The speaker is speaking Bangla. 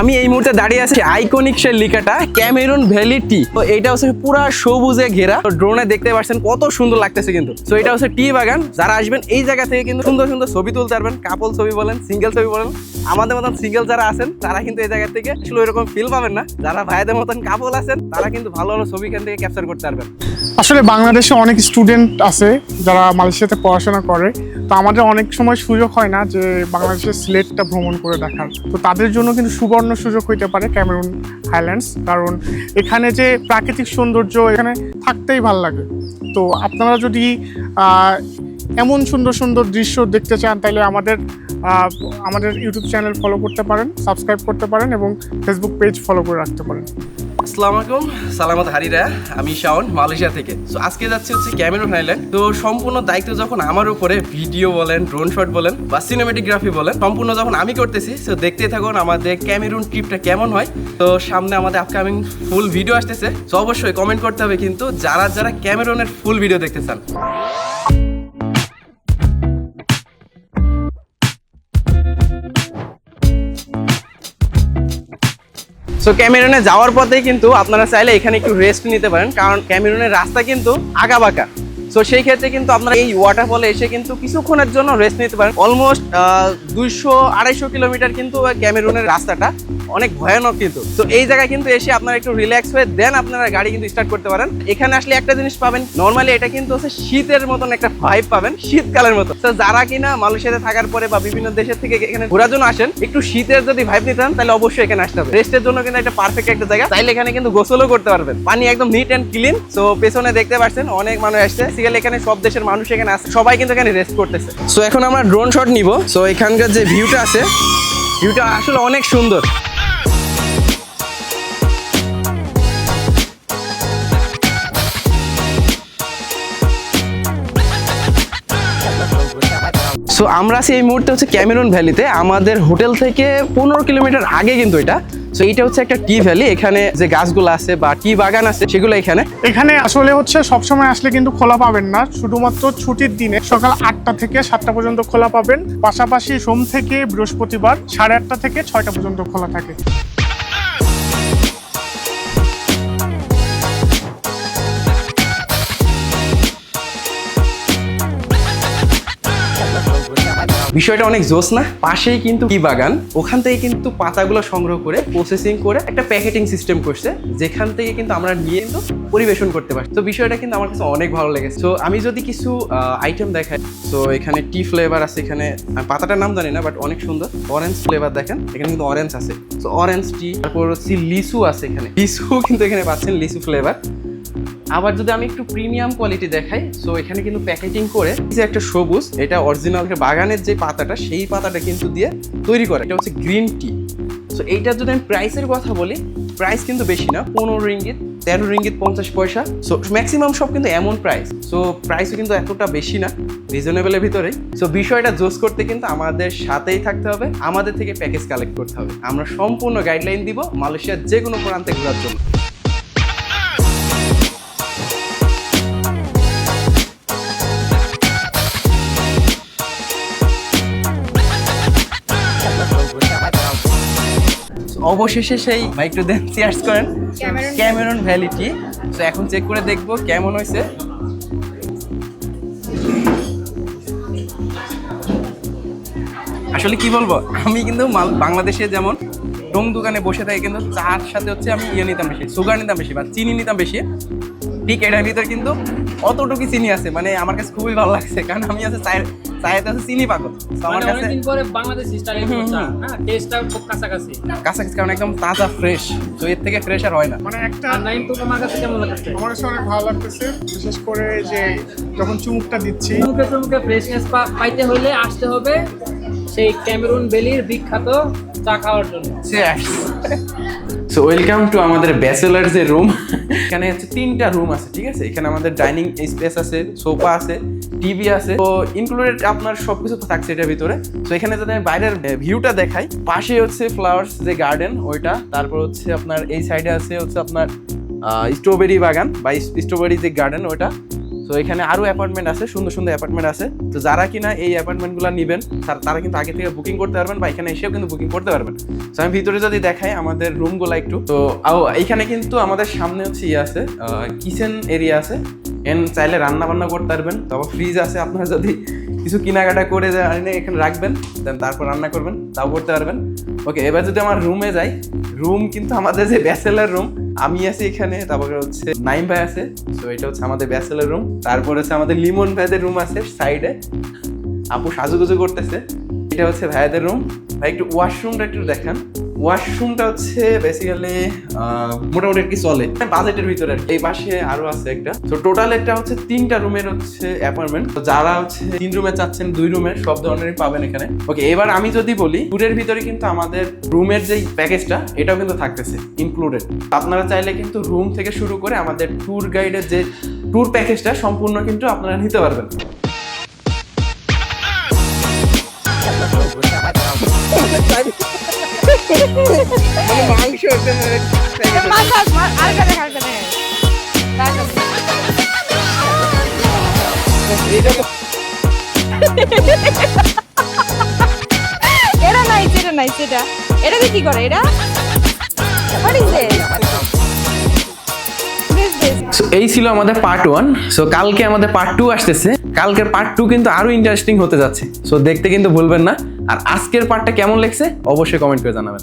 আমি এই মুহূর্তে দাঁড়িয়ে আছি আইকনিক সে লিখাটা ক্যামেরুন ভ্যালি টি তো এটা হচ্ছে পুরা সবুজে ঘেরা। তো ড্রোনে দেখতে পাচ্ছেন কত সুন্দর লাগতেছে কিন্তু। তো এটা হচ্ছে টি বাগান। যারা আসবেন এই জায়গা থেকে কিন্তু সুন্দর সুন্দর ছবি তুলতে পারবেন। কাপল ছবি বলেন সিঙ্গেল ছবি বলেন। আমাদের মতন সিঙ্গেল যারা আছেন, তারা কিন্তু এই জায়গা থেকে আসলে এরকম ফিল পাবেন না। যারা ভাইদের মতন কাপল আছেন, তারা কিন্তু ভালো ভালো ছবি এখান থেকে ক্যাপচার করতে পারবেন। আসলে বাংলাদেশে অনেক স্টুডেন্ট আছে যারা মালয়েশিয়াতে পড়াশোনা করে। তো আমাদের অনেক সময় সুযোগ হয় না যে বাংলাদেশের সিলেটটা ভ্রমণ করে দেখার। তো তাদের জন্য কিন্তু সুবর্ণ সুযোগ হইতে পারে ক্যামেরুন হাইল্যান্ডস কারণ এখানে যে প্রাকৃতিক সৌন্দর্য, এখানে থাকতেই ভালো লাগে। তো আপনারা যদি এমন সুন্দর সুন্দর দৃশ্য দেখতে চান তাহলে আমাদের আমাদের ইউটিউব চ্যানেল ফলো করতে পারেন সাবস্ক্রাইব করতে পারেন এবং ফেসবুক পেজ ফলো করে রাখতে পারেন। আসসালামু আলাইকুম, সালামত হারিরা, আমি শাওন, মালয়েশিয়া থেকে। তো আজকে যাচ্ছি হচ্ছে ক্যামেরুন আইল্যান্ড তো সম্পূর্ণ দায়িত্ব যখন আমার উপরে ভিডিও বলেন ড্রোন শট বলেন বা সিনেমেটোগ্রাফি বলেন, সম্পূর্ণ যখন আমি করতেছি, তো দেখতে থাকুন আমাদের ক্যামেরুন ট্রিপটা কেমন হয়। তো সামনে আমাদের আপকামিং ফুল ভিডিও আসতেছে। তো অবশ্যই কমেন্ট করতে হবে কিন্তু যারা যারা ক্যামেরুনের ফুল ভিডিও দেখতে চান। সো ক্যামেরুনে যাওয়ার পথেই কিন্তু আপনারা চাইলে এখানে একটু রেস্ট নিতে পারেন। কারণ ক্যামেরুনের রাস্তা কিন্তু আঁকা বাঁকা সো সেই ক্ষেত্রে কিন্তু আপনারা এই ওয়াটারফলে এসে কিন্তু কিছুক্ষণের জন্য রেস্ট নিতে পারেন। অলমোস্ট দুইশো আড়াইশো কিলোমিটার কিন্তু ক্যামেরুনের রাস্তাটা। অনেক ভয়ানক কিন্তু। তো এই জায়গায় কিন্তু এসে আপনারা একটু রিল্যাক্স হয়ে দেন আপনারা গাড়ি কিন্তু স্টার্ট করতে পারেন। এখানে আসলে একটা জিনিস পাবেন নর্মালি এটা কিন্তু হচ্ছে শীতের মতন একটা ভাইব পাবেন, শীতকালের মতো। তো যারা কিনা মালয়েশিয়াতে থাকার পরে বা বিভিন্ন দেশের থেকে এখানে ঘোরার জন্য আসেন, একটু শীতের যদি ভাইব নিতে তাহলে অবশ্যই এখানে আসতে হবে। রেস্টের জন্য কিন্তু একটা পারফেক্ট একটা জায়গা। তাইলে এখানে কিন্তু গোসলও করতে পারবেন। পানি একদম নিট অ্যান্ড ক্লিন তো পেছনে দেখতে পাচ্ছেন অনেক মানুষ আসছে। সিগাল এখানে সব দেশের মানুষ এখানে আসছে। সবাই কিন্তু এখানে রেস্ট করতেছে। সো এখন আমরা ড্রোন শট নিব। সো এখানকার যে ভিউটা আছে ভিউটা আসলে অনেক সুন্দর। সো আমরা আছি এই মুহূর্তে হচ্ছে ক্যামেরুন ভ্যালিতে আমাদের হোটেল থেকে পনেরো কিলোমিটার আগে কিন্তু এটা। সো এটা হচ্ছে একটা টি ভ্যালি, এখানে যে গাছগুলো আছে বা টি বাগান আছে, সেগুলো এখানে। এখানে আসলে হচ্ছে সবসময় আসলে কিন্তু খোলা পাবেন না, শুধুমাত্র ছুটির দিনে সকাল আটটা থেকে সাতটা পর্যন্ত খোলা পাবেন। পাশাপাশি সোম থেকে বৃহস্পতিবার সাড়ে আটটা থেকে ছয়টা পর্যন্ত খোলা থাকে। বিষয়টা অনেক জোস না? পাশেই কিন্তু টি বাগান। ওখান থেকে কিন্তু পাতাগুলো সংগ্রহ করে প্রসেসিং করে একটা প্যাকেটিং সিস্টেম করছে, যেখান থেকে কিন্তু আমরা নিয়ে কিন্তু পরিবেশন করতে পারি তো বিষয়টা কিন্তু আমার কাছে অনেক ভালো লেগেছে। তো আমি যদি কিছু আইটেম দেখাই, তো এখানে টি ফ্লেভার আছে এখানে। পাতাটার নাম জানি না বাট অনেক সুন্দর। অরেঞ্জ ফ্লেভার দেখেন, এখানে কিন্তু অরেঞ্জ আছে। তো অরেঞ্জ টি তারপর হচ্ছে লিচু আছে এখানে। লিচু কিন্তু এখানে পাচ্ছেন, লিচু ফ্লেভার আবার যদি আমি একটু প্রিমিয়াম কোয়ালিটি দেখাই সো এখানে কিন্তু প্যাকেটিং করে যে একটা সবুজ, এটা অরিজিনাল বাগানের যে পাতাটা, সেই পাতাটা কিন্তু দিয়ে তৈরি করে। এটা হচ্ছে গ্রিন টি সো এইটার যদি আমি প্রাইসের কথা বলি প্রাইস কিন্তু বেশি না, পনেরো রিঙ্গিত তেরো রিঙ্গিত পঞ্চাশ পয়সা। সো ম্যাক্সিমাম সব কিন্তু এমন প্রাইস সো প্রাইসও কিন্তু এতটা বেশি না রিজনেবলের ভিতরে সো বিষয়টা জোস করতে কিন্তু আমাদের সাথেই থাকতে হবে, আমাদের থেকে প্যাকেজ কালেক্ট করতে হবে। আমরা সম্পূর্ণ গাইডলাইন দিব মালয়েশিয়ার যে কোনো প্রান্তে ঘোরার জন্য। অবশেষে সেই বাইকটা দেন চেয়ার্স করেন। ক্যামেরন ক্যামেরন ভ্যালিটি তো এখন চেক করে দেখব কেমন হয়েছে। আসলে কি বলব আমি কিন্তু বাংলাদেশে যেমন টং দোকানে বসে থাকি কিন্তু চার সাথে হচ্ছে আমি ইয়ে নিতাম বেশি সুগার নিতাম বেশি বা চিনি নিতাম বেশি। ঠিক এটার ভিতর কিন্তু অতটুকু চিনি আছে মানে আমার কাছে খুবই ভালো লাগছে কারণ আমি আছে চায়ের চায়েতে আছে চিনি পাগল। আমার মানে কাছে পরে বাংলাদেশ স্টাইলে হুম, হুম। চা হ্যাঁ টেস্টটা খুব কাছাকাছি। কাছাকাছি কারণ একদম তাজা ফ্রেশ তো এর থেকে ফ্রেশ আর হয় না। মানে একটা নাইম তো আমার কাছে কেমন লাগছে? আমার কাছে অনেক ভালো লাগতেছে বিশেষ করে যে যখন চুমুকটা দিচ্ছি। চুমুকে চুমুকে ফ্রেশনেস পাইতে হলে আসতে হবে। সেই ক্যামেরুন ভ্যালির বিখ্যাত চা খাওয়ার জন্য। সো ওয়েলকাম টু আমাদের ব্যাচেলার যে রুম এখানে হচ্ছে তিনটা রুম আছে, ঠিক আছে? এখানে আমাদের ডাইনিং স্পেস আছে সোফা আছে টিভি আছে। তো ইনক্লুডেড আপনার সবকিছু তো থাকছে এটার ভিতরে। তো, এখানে যদি আমি বাইরের ভিউটা দেখাই, পাশে হচ্ছে ফ্লাওয়ার্স যে গার্ডেন ওইটা। তারপর হচ্ছে আপনার এই সাইডে আছে হচ্ছে আপনার স্ট্রবেরি বাগান বা স্ট্রবেরি যে গার্ডেন ওইটা। তো এখানে আরও অ্যাপার্টমেন্ট আছে, সুন্দর সুন্দর অ্যাপার্টমেন্ট আছে। তো যারা কিনা এই অ্যাপার্টমেন্টগুলো নেবেন, তার- কিন্তু আগে থেকে বুকিং করতে পারবেন বা এখানে এসেও কিন্তু বুকিং করতে পারবেন। তো আমি ভিতরে যদি দেখাই আমাদের রুমগুলো একটু, তো আও এইখানে কিন্তু আমাদের সামনে হচ্ছে ইয়ে আছে কিচেন এরিয়া আছে। এন চাইলে রান্না বান্না করতে পারবেন তারপর ফ্রিজ আছে, আপনারা যদি কিছু কেনাকাটা করে এনে এখানে রাখবেন দেন তারপর রান্না করবেন, তাও করতে পারবেন। ওকে এবার যদি আমার রুমে যাই রুম কিন্তু আমাদের যে ব্যাচেলার রুম আমি আছি এখানে, তারপরে হচ্ছে নাইম ভাই আছে। তো এটা হচ্ছে আমাদের ব্যাচেলার রুম তারপর হচ্ছে আমাদের লিমন ভাইদের রুম আছে সাইডে আপু সাজুগুজু করতেছে। এটা হচ্ছে ভাইয়াদের রুম একটু ওয়াশরুমটা একটু দেখান। ওয়াশরুমটা হচ্ছে বেসিক্যালি মোটামুটি আর কি চলে। বাজেটের ভিতরে এই পাশে আরও আছে একটা। তো টোটাল একটা হচ্ছে তিনটা রুমের হচ্ছে অ্যাপার্টমেন্ট তো যারা হচ্ছে তিন রুমে চাচ্ছেন, দুই রুমের, সব ধরনেরই পাবেন এখানে। ওকে এবার আমি যদি বলি ট্যুরের ভিতরে কিন্তু আমাদের রুমের যে প্যাকেজটা এটাও কিন্তু থাকতেছে ইনক্লুডেড আপনারা চাইলে কিন্তু রুম থেকে শুরু করে আমাদের ট্যুর গাইডের যে ট্যুর প্যাকেজটা সম্পূর্ণ কিন্তু আপনারা নিতে পারবেন। এটা নাই নাই এটাকে কি করে এটা এই ছিল আমাদের পার্ট ওয়ান সো কালকে আমাদের পার্ট টু আসতেছে। কালকের পার্ট টু কিন্তু আরও ইন্টারেস্টিং হতে যাচ্ছে। সো দেখতে কিন্তু ভুলবেন না। আর আজকের পার্টটা কেমন লেগেছে? অবশ্যই কমেন্ট করে জানাবেন।